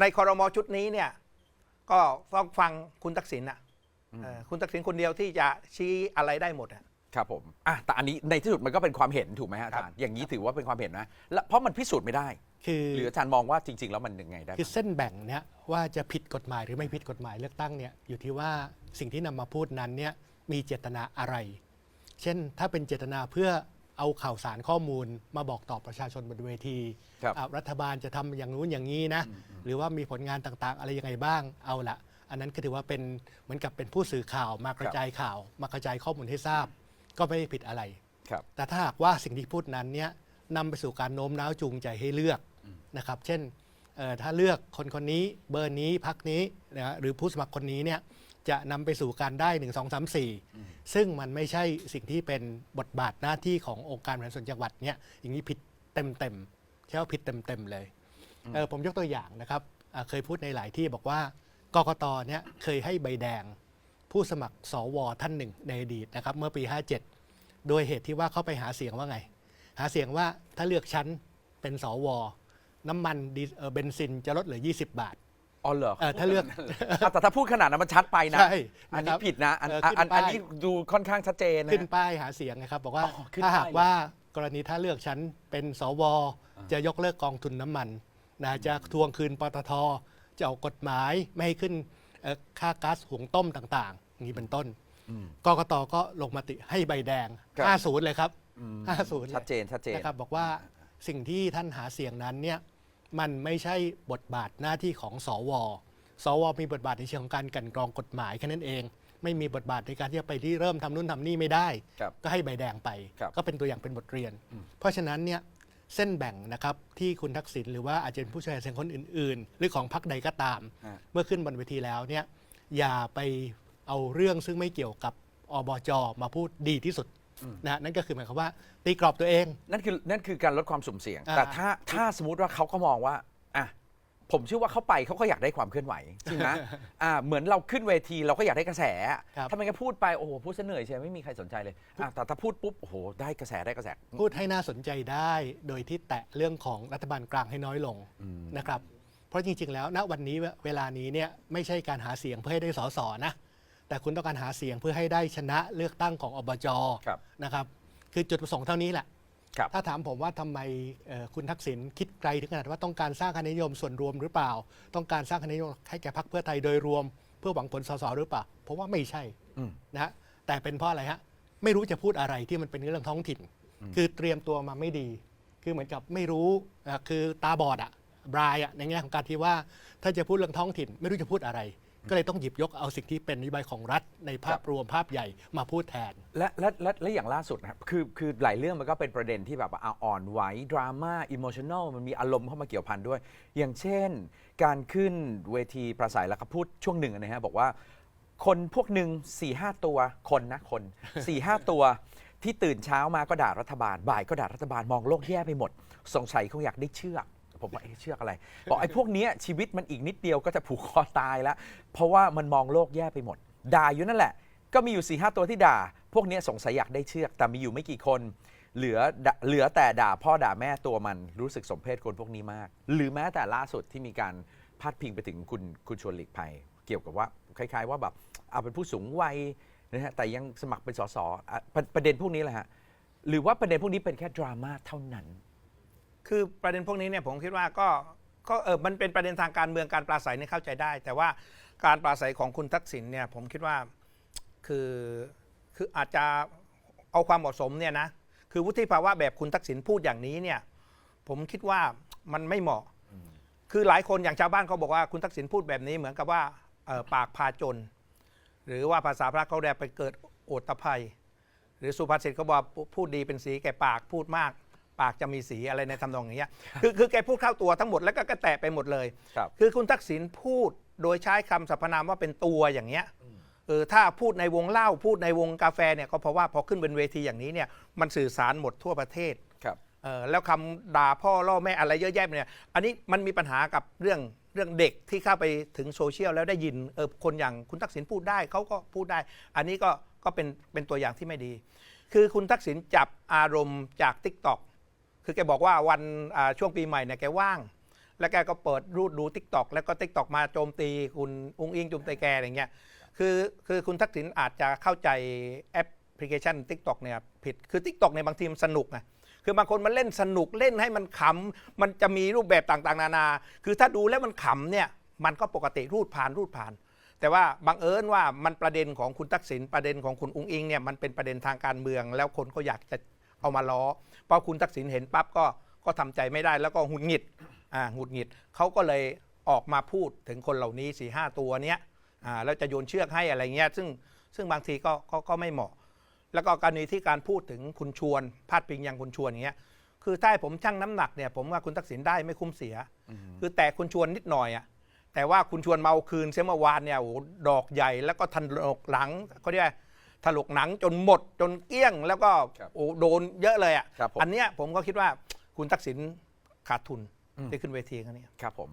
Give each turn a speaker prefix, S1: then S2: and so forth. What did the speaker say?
S1: ในคอรมอชุดนี้เนี่ยก็ต้องฟังคุณทักษิณอะเออคุณทักษิณคนเดียวที่จะชี้อะไรได้หมดอะ
S2: ครับผมอะแต่อันนี้ในที่สุดมันก็เป็นความเห็นถูกไหมฮะอาจารย์อย่างนี้ถือว่าเป็นความเห็นนะและเพราะมันพิสูจน์ไม่ได้
S3: คือ
S2: หรืออาจารย์มองว่าจริง ๆ แล้วมันยังไงได้
S3: คือเส้นแบ่งเนี่ยว่าจะผิดกฎหมายหรือไม่ผิดกฎหมายเลือกตั้งเนี่ยอยู่ที่ว่าสิ่งที่นำมาพูดนั้นเนี่ยมีเจตนาอะไร เช่นถ้าเป็นเจตนาเพื่อ เอาข่าวสารข้อมูลมาบอกต่อประชาชนบนเวที
S2: ครับ
S3: อะรัฐบาลจะทำอย่างนู้นอย่างนี้นะ หรือว่ามีผลงานต่างๆ อะไรยังไงบ้างเอาละอันนั้นก็ถือว่าเป็นเหมือนกับเป็นผู้สื่อข่าวมากระจายข่าว มากระจายข้อมูลให้ทราบ ก็ไม่ได้ผิดอะไร
S2: ครับ
S3: แต่ถ้าหากว่าสิ่งที่พูดนั้นเนี่ยนำไปสู่การโน้มน้าวจูงใจให้เลือกนะครับ เช่นเอ่อถ้าเลือกคนคนนี้เบอร์นี้พักนี้นะฮะหรือผู้สมัครคนนี้เนี่ย จะนำไปสู่การได้ 1 2 3 4 ซึ่งมันไม่ใช่สิ่งที่เป็นบทบาทหน้าที่ขององค์การบริหารส่วนจังหวัดเนี่ยอย่างนี้ผิดเต็มเต็มๆใช่ว่าผิดเต็มเต็มๆเลยเออผมยกตัวอย่างนะครับอ่าเคยพูดในหลายที่บอกว่ากกตเนี่ยเคยให้ใบแดง ผู้สมัครสวท่านหนึ่งในอดีตนะครับเมื่อปี 57 โดยเหตุที่ว่าเขาไปหาเสียงว่าไง หาเสียงว่าถ้าเลือกชั้นเป็นสวน้ำมันดีเอ่อเบนซินจะลดเหลือ 20 บาท
S2: อ๋อเหรอ
S3: เออถ้าเลือก
S2: อะแต่ถ้าพูดขนาดนั้นมันชัดไปนะ
S3: ใช่
S2: อัน
S3: นะค
S2: นี้
S3: รับ
S2: ผิดนะ อัน
S3: เออ
S2: อัน
S3: ขึ้น
S2: อัน
S3: ป้าย
S2: นี้ดูค่อนข้างชัดเจนนะ
S3: ขึ้นป้ายหาเสียงนะครับ บอกว่า
S2: อ๋อขึ้น
S3: ถ้าหาก
S2: ป้ายเลย
S3: ว่ากรณีถ้าเลือกชั้นเป็นสว จะยกเลิกกองทุนน้ำมันนะจะทวงคืนปตทจะออกกฎหมายไม่ให้ขึ้นเอ่อค่าก๊าซหุงต้มต่าง ๆ อย่างนี้เป็นต้น
S2: อืม
S3: กกตก็ลงมติให้ใบแดง
S2: ครับ
S3: 50 เลยครับ
S2: อืม
S3: 50
S2: ชัดเจนชัดเจน
S3: นะครับบอกว่าสิ่งที่ท่านหาเสียงนั้นเนี่ย มันไม่ใช่บทบาทหน้าที่ของสว สว มีบทบาทในเชิงของการกลันกรองกฎหมายแค่นั้นเอง ไม่มีบทบาทในการที่จะไปที่เริ่มทำนู่นทำนี่ไม่ได้
S2: ครับ
S3: ก็ให้ใบแดงไป
S2: ครับ
S3: ก็เป็นตัวอย่างเป็นบทเรียนเพราะฉะนั้นเนี่ยเส้นแบ่งนะครับที่คุณทักษิณหรือว่าอาจจะเป็นผู้ชายเสียงคนอื่น ๆ หรือของพรรคใดก็ตาม
S2: ฮะ
S3: เมื่อขึ้นบนเวทีแล้วเนี่ยอย่าไปเอาเรื่องซึ่งไม่เกี่ยวกับอบจมาพูดดีที่สุด นะฮะนั่นก็คือหมายความว่าตีกรอบตัวเอง
S2: นั่นคือนั่นคือการลดความสุ่มเสี่ยง
S3: อ่า
S2: แต่ถ้าถ้าสมมติว่าเขาก็มองว่าอะผมเชื่อว่าเขาไปเขาก็อยากได้ความเคลื่อนไหวจริงนะอ่าเหมือนเราขึ้นเวทีเราก็อยากได้กระแส
S3: ครับ
S2: ถ้ามันก็พูดไปโอ้โหพูดซะเหนื่อยใช่ไหมไม่มีใครสนใจเลยอะแต่ถ้าพูดปุ๊บโอ้โหได้กระแสได้กระแส
S3: พูดให้น่าสนใจได้ โดยที่แตะเรื่องของรัฐบาลกลางให้น้อยลงนะครับ เพราะจริงๆ แล้วณวันนี้เวเวลานี้เนี่ยไม่ใช่การหาเสียงเพื่อให้ได้สสนะ แต่คุณต้องการหาเสียงเพื่อให้ได้ชนะเลือกตั้งของอบจ
S2: ครับ
S3: นะครับ คือจุดประสงค์เท่านี้แหละ
S2: ครับ
S3: ถ้าถามผมว่าทำไมเอ่อคุณทักษิณคิดไกลถึงขนาดว่าต้องการสร้างคะแนนนิยมส่วนรวมหรือเปล่า ต้องการสร้างคะแนนนิยมให้แก่พรรคเพื่อไทยโดยรวม เพื่อหวังผลสสหรือเปล่าเพราะว่าไม่ใช่
S2: อืม
S3: นะฮะแต่เป็นเพราะอะไรฮะไม่รู้จะพูดอะไรที่มันเป็นเรื่องท้องถิ่น คือเตรียมตัวมาไม่ดี คือเหมือนกับไม่รู้อะคือตาบอดอะบรายอะในแง่ของการที่ว่าถ้าจะพูดเรื่องท้องถิ่น ไม่รู้จะพูดอะไร ก็เลยต้องหยิบยกเอาสิ่งที่เป็นนโยบายของรัฐในภาพรวมภาพใหญ่มาพูดแทน
S2: และและและและอย่างล่าสุดนะครับคือคือหลายเรื่องมันก็เป็นประเด็นที่แบบว่าอะอ่อนไหวดราม่าอิโมชัน a ลมันมีอารมณ์เข้ามาเกี่ยวพันด้วย อย่างเช่น การขึ้นเวทีประสัยแล้วก็พูดช่วงหนึ่งนะฮะบอกว่า คนพวกหนึ่ง4ี่ห้าตัวคนนะคน4ี่ห้าตัว ที่ตื่นเช้ามาก็ด่ารัฐบาล บ่ายก็ด่ารัฐบาลมองโลกแย่ไปหมด สงสัยคงอยากได้เชือก ผมว่าเอ๊ะเชือกอะไรบอกไอ้พวกเนี้ยชีวิตมันอีกนิดเดียวก็จะผูกคอตายแล้ว เพราะว่ามันมองโลกแย่ไปหมด ด่าอยู่นั่นแหละ ก็มีอยู่4ีหตัวที่ด่า พวกเนี้ยสงสัยอยากได้เชือก แต่มีอยู่ไม่กี่คน เหลือเหลือแต่ด่าพ่อด่าแม่ตัวมันรู้สึกสมเพศคนพวกนี้มาก หรือแม้แต่ล่าสุดที่มีการพาดพิงไปถึงคุณคุณชวนหลีกภัย เกี่ยวกับว่าคล้ายๆ ว่าแบบเอาเป็นผู้สูงวัยนะฮะแต่ยังสมัครเป็นสสปประเด็นพวกนี้แหละฮะหรือว่าประเด็นพวกนี้เป็นแค่ดราม่าเท่านั้น
S1: คือประเด็นพวกนี้เนี่ยผมคิดว่าก็ก็เออมันเป็นประเด็นทางการเมืองการปราศัยเนี่ยเข้าใจได้ แต่ว่าการปราศัยของคุณทักษิณเนี่ยผมคิดว่าคือคืออาจจะเอาความเหมาะสมเนี่ยนะคือวุฒิภาวะแบบคุณทักษิณพูดอย่างนี้เนี่ยผมคิดว่ามันไม่เหมาะ คือหลายคนอย่างชาวบ้านเขาบอกว่าคุณทักษิณพูดแบบนี้เหมือนกับว่าปากพาจน หรือว่าภาษาพระเขาเรียกไปเกิดโอตภัย หรือสุภาษิตเขาบอกพูดดีเป็นสีแก่ปากพูดมาก ปากจะมีสีอะไรในทำนองอย่างเงี้ยคือคือแกพูดเข้าตัวทั้งหมดแล้วก็กระแตะไปหมดเลย
S2: ครับ
S1: คือคุณทักษิณพูดโดยใช้คำสรรพนามว่าเป็นตัวอย่างเงี้ยเออถ้าพูดในวงเล่าพูดในวงกาแฟเนี่ยก็เพราะว่าพอขึ้นบนเวทีอย่างนี้เนี่ยมันสื่อสารหมดทั่วประเทศ
S2: ครับ
S1: เออแล้วคำด่าพ่อล่อแม่อะไรเยอะแยะเนี่ย อันนี้มันมีปัญหากับเรื่องเรื่องเด็กที่เข้าไปถึงโซเชียลแล้วได้ยินเออคนอย่างคุณทักษิณพูดได้เขาก็พูดได้ อันนี้ก็ก็เป็นเป็นตัวอย่างที่ไม่ดี คือคุณทักษิณจับอารมณ์จาก t ิ k t o k คือแกบอกว่าวันช่วงปีใหม่เนี่ยแกว่าง แล้วแกก็เปิดรูดดูทิกตอกแล้วก็ทิกตอกมาโจมตีคุณอุ้งอิงโจมตีแกอะไรเงี้ยคือคือคุณทักษิณอาจจะเข้าใจแอปพลิเคชัน t ิ k t o k เนี่ยผิด คือ t ิ k t o k เนี่ยบางทีมันสนุกไงคือบางคนมันเล่นสนุกเล่นให้มันขำ มันจะมีรูปแบบต่างๆ นานา คือถ้าดูแล้วมันขำเนี่ยมันก็ปกติรูดผ่านรูดผ่าน แต่ว่าบังเอิญว่ามันประเด็นของคุณทักษิณประเด็นของคุณอุ้งอิงเนี่ยมันเป็นประเด็นทางการเมือง แล้วคนก็อยากจะ เอามาล้อเพราะคุณทักษิณเห็นปั๊บก็ก็ทำใจไม่ได้แล้วก็หงุดหงิดอ่าหงุดหงิดเขาก็เลยออกมาพูดถึงคนเหล่านี้สี่ห้าตัวเนี้ยอ่าแล้วจะโยนเชือกให้อะไรเงี้ยซึ่งซึ่งบางทีก็ก็ก็ไม่เหมาะ แล้วก็กรณีที่การพูดถึงคุณชวนพาดพิงยังคุณชวนอย่างเงี้ยคือถ้าให้ผมชั่งน้ำหนักเนี่ยผมว่าคุณทักษิณได้ไม่คุ้มเสีย คือแต่คุณชวนนิดหน่อยอะแต่ว่าคุณชวนเมาคืนเสียเมื่อวานเนี่ยโอ้โหดอกใหญ่แล้วก็ทันลกหลังเขาเรียกว่า ถลกหนังจนหมดจนเกลี้ยง แล้วก็
S2: ครับ
S1: โอ้โดนเยอะเลยอะ
S2: ครับผม
S1: อันเนี้ยผมก็คิดว่าคุณทักษิณขาดทุนที่ขึ้นเวทีครั้งนี้
S2: ครับผม